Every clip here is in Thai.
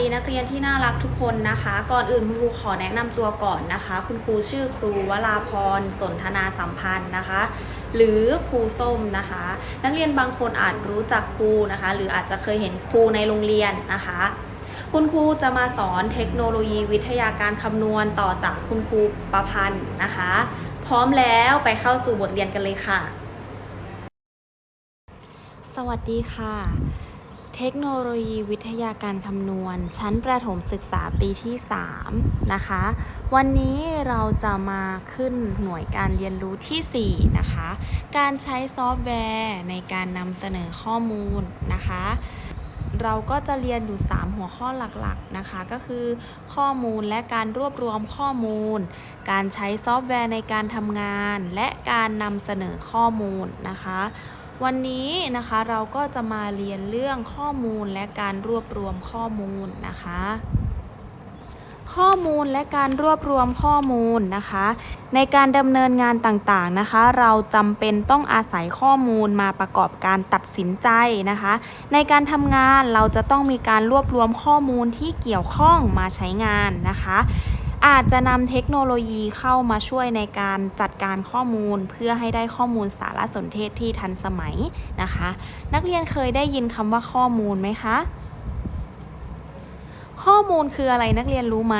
ดีนักเรียนที่น่ารักทุกคนนะคะ ก่อนอื่นคุณครูขอแนะนำตัวก่อนนะคะ คุณครูชื่อครูวราพรสนทนาสัมพันธ์นะคะ หรือครูส้มนะคะ นักเรียนบางคนอาจรู้จักครูนะคะ หรืออาจจะเคยเห็นครูในโรงเรียนนะคะ คุณครูจะมาสอนเทคโนโลยีวิทยาการคำนวณต่อจากคุณครูประพันธ์นะคะ พร้อมแล้วไปเข้าสู่บทเรียนกันเลยค่ะ สวัสดีค่ะ เทคโนโลยีวิทยาการคำนวณ ชั้นประถมศึกษาปีที่ 3 นะคะ วันนี้เราจะมาขึ้นหน่วยการเรียนรู้ที่ 4 นะคะ การใช้ซอฟต์แวร์ในการนำเสนอข้อมูลนะคะ เราก็จะเรียนอยู่ 3 หัวข้อหลักๆนะคะ ก็คือ ข้อมูลและการรวบรวมข้อมูล การใช้ซอฟต์แวร์ในการทำงาน และการนำเสนอข้อมูลนะคะ วันนี้นะคะเราก็จะมาเรียนเรื่องข้อมูลและการรวบรวมข้อมูลนะคะ ข้อมูลและการรวบรวมข้อมูลนะคะ ในการดำเนินงานต่างๆนะคะ เราจำเป็นต้องอาศัยข้อมูลมาประกอบการตัดสินใจนะคะ ในการทำงานเราจะต้องมีการรวบรวมข้อมูลที่เกี่ยวข้องมาใช้งานนะคะ อาจจะนำเทคโนโลยีเข้ามาช่วยในการจัดการข้อมูล เพื่อให้ได้ข้อมูลสารสนเทศที่ทันสมัยนะคะ นักเรียนเคยได้ยินคำว่าข้อมูลไหมคะ ข้อมูลคืออะไรนักเรียนรู้ไหม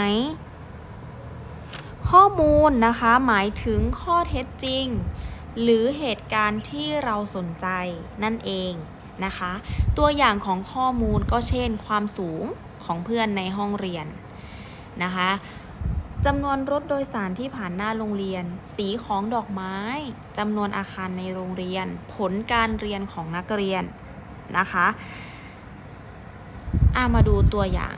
ข้อมูลนะคะหมายถึงข้อเท็จจริง หรือเหตุการณ์ที่เราสนใจนั่นเองนะคะ ตัวอย่างของข้อมูลก็เช่น ความสูงของเพื่อนในห้องเรียนนะคะ จำนวนรถโดยสารที่ผ่านหน้าโรงเรียน สีของดอกไม้จำนวนอาคารในโรงเรียน ผลการเรียนของนักเรียนนะคะอามาดูตัวอย่าง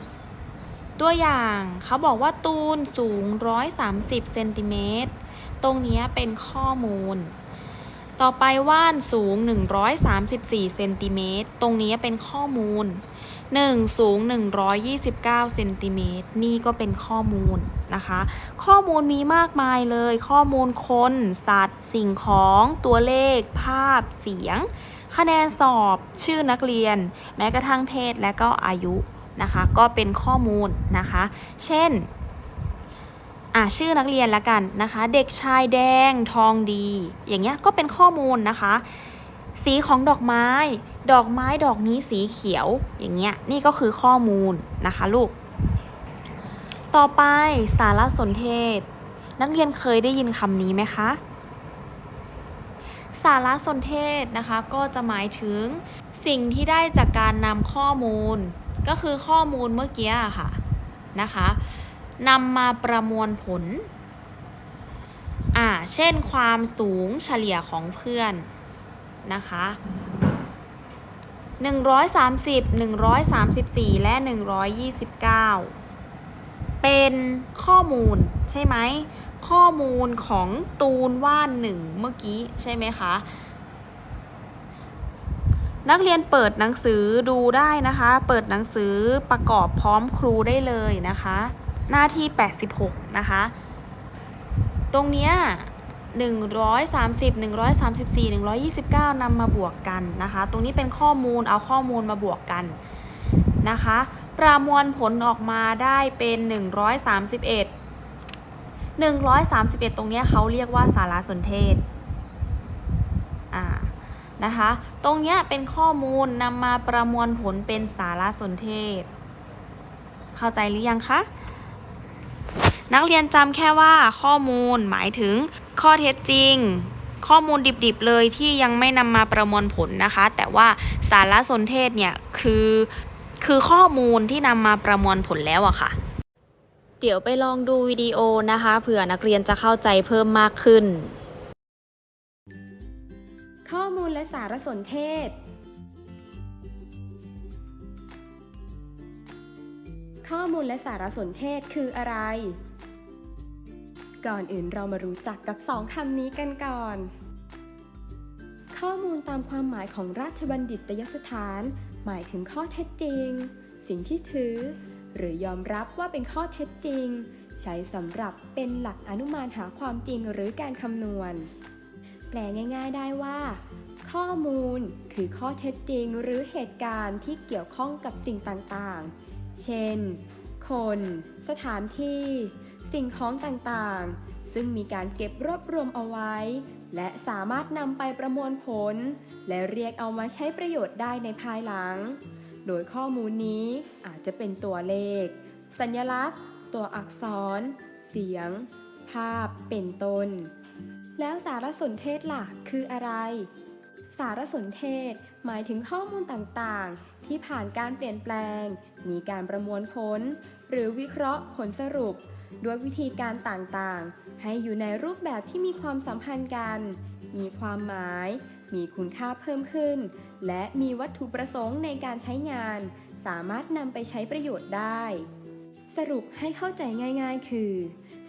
ตัวอย่างเขาบอกว่าตูนสูง 130เซนติเมตร ตรงนี้เป็นข้อมูล ต่อไปว่านสูง 134เซนติเมตรตรงนี้เป็นข้อมูล 1 สูง 129เซนติเมตรนี่ก็เป็นข้อมูลนะคะ ข้อมูลมีมากมายเลย ข้อมูลคน สัตว์ สิ่งของ ตัวเลข ภาพ เสียง คะแนนสอบ ชื่อนักเรียน แม้กระทั่งเพศและก็อายุนะคะ ก็เป็นข้อมูลนะคะ เช่น อะชื่อนักเรียนละกันนะคะ เด็กชายแดงทองดี อย่างเงี้ยก็เป็นข้อมูลนะคะ สีของดอกไม้ ดอกไม้ดอกนี้สีเขียว อย่างเงี้ยนี่ก็คือข้อมูลนะคะลูก ต่อไปสารสนเทศ นักเรียนเคยได้ยินคำนี้ไหมคะสารสนเทศนะคะก็จะหมายถึงสิ่งที่ได้จากการนำข้อมูล ก็คือข้อมูลเมื่อกี้อะค่ะนะคะ นำมาประมวลผล อ่า เช่นความสูงเฉลี่ยของเพื่อนนะคะ130 134 และ 129 เป็นข้อมูลใช่ไหม ข้อมูลของตูนว่านหนึ่งเมื่อกี้ใช่ไหมคะ นักเรียนเปิดหนังสือดูได้นะคะ เปิดหนังสือประกอบพร้อมครูได้เลยนะคะ หน้าที่ 86 นะคะ ตรงเนี้ย130 134 129นำมาบวกกันนะคะ ตรงนี้เป็นข้อมูลเอาข้อมูลมาบวกกันนะคะ ประมวลผลออกมาได้เป็น 131 131 ตรงเนี้ยเขาเรียกว่าสารสนเทศอ่านะคะ ตรงนี้เป็นข้อมูลนำมาประมวลผลเป็นสารสนเทศ เข้าใจหรือยังคะ นักเรียนจำแค่ว่าข้อมูลหมายถึงข้อเท็จจริง ข้อมูลดิบๆเลยที่ยังไม่นำมาประมวลผลนะคะ แต่ว่าสารสนเทศเนี่ยคือคือข้อมูลที่นำมาประมวลผลแล้วอะค่ะ เดี๋ยวไปลองดูวิดีโอนะคะเผื่อนักเรียนจะเข้าใจเพิ่มมากขึ้น ข้อมูลและสารสนเทศ ข้อมูลและสารสนเทศคืออะไร ก่อนอื่นเรามารู้จักกับสองคำนี้กันก่อน ข้อมูลตามความหมายของราชบัณฑิตยสถาน หมายถึงข้อเท็จจริง สิ่งที่ถือ หรือยอมรับว่าเป็นข้อเท็จจริง ใช้สำหรับเป็นหลักอนุมานหาความจริงหรือการคำนวณ แปลง่ายๆ ได้ว่า ข้อมูลคือข้อเท็จจริงหรือเหตุการณ์ที่เกี่ยวข้องกับสิ่งต่างๆ เช่น คน สถานที่ สิ่งของต่างๆ ซึ่งมีการเก็บรวบรวมเอาไว้ และสามารถนำไปประมวลผล และเรียกเอามาใช้ประโยชน์ได้ในภายหลัง โดยข้อมูลนี้อาจจะเป็นตัวเลข สัญลักษณ์ ตัวอักษร เสียง ภาพ เป็นต้น แล้วสารสนเทศล่ะคืออะไร สารสนเทศหมายถึงข้อมูลต่างๆ ที่ผ่านการเปลี่ยนแปลง มีการประมวลผล หรือวิเคราะห์ผลสรุป ด้วยวิธีการต่างๆ ให้อยู่ในรูปแบบที่มีความสัมพันธ์กัน มีความหมาย มีคุณค่าเพิ่มขึ้น และมีวัตถุประสงค์ในการใช้งาน สามารถนำไปใช้ประโยชน์ได้ สรุปให้เข้าใจง่ายๆ คือ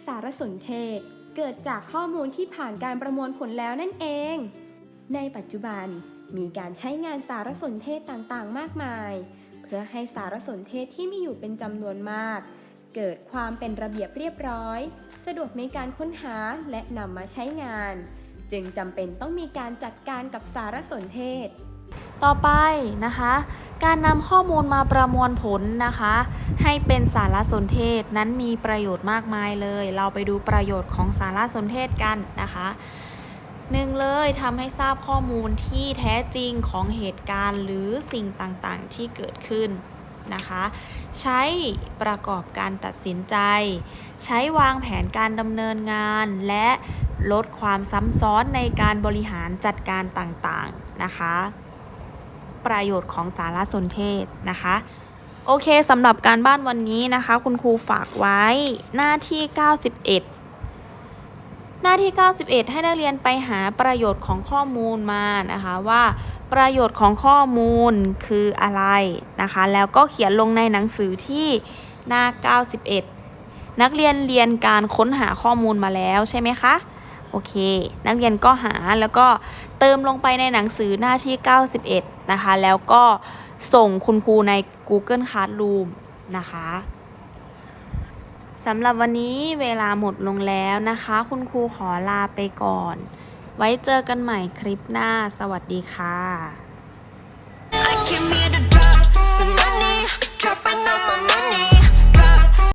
สารสนเทศเกิดจากข้อมูลที่ผ่านการประมวลผลแล้วนั่นเอง ในปัจจุบันมีการใช้งานสารสนเทศต่างๆ มากมาย เพื่อให้สารสนเทศที่มีอยู่เป็นจำนวนมาก เกิดความเป็นระเบียบเรียบร้อย สะดวกในการค้นหาและนำมาใช้งาน จึงจำเป็นต้องมีการจัดการกับสารสนเทศ ต่อไปนะคะ การนำข้อมูลมาประมวลผลนะคะ ให้เป็นสารสนเทศนั้นมีประโยชน์มากมายเลย เราไปดูประโยชน์ของสารสนเทศกันนะคะหนึ่งเลยทำให้ทราบข้อมูลที่แท้จริงของเหตุการณ์หรือสิ่งต่างๆ ที่เกิดขึ้น นะคะ ใช้ประกอบการตัดสินใจ ใช้วางแผนการดำเนินงาน และลดความซ้ำซ้อนในการบริหารจัดการต่างๆนะคะ ประโยชน์ของสารสนเทศนะคะโอเคสำหรับการบ้านวันนี้นะคะ คุณครูฝากไว้หน้าที่ 91 หน้าที่ 91 ให้นักเรียนไปหาประโยชน์ของข้อมูลมานะคะว่า ประโยชน์ของข้อมูลคืออะไรนะคะ แล้วก็เขียนลงในหนังสือที่หน้า 91 นักเรียนเรียนการค้นหาข้อมูลมาแล้วใช่ไหมคะโอเค นักเรียนก็หาแล้วก็เติมลงไปในหนังสือหน้าที่ 91 นะคะ แล้วก็ส่งคุณครูใน Google Classroom นะคะสำหรับวันนี้เวลาหมดลงแล้วนะคะ คุณครูขอลาไปก่อน ไว้เจอกันใหม่คลิปหน้า สวัสดีค่ะ I came here to drop some money, dropping all my money.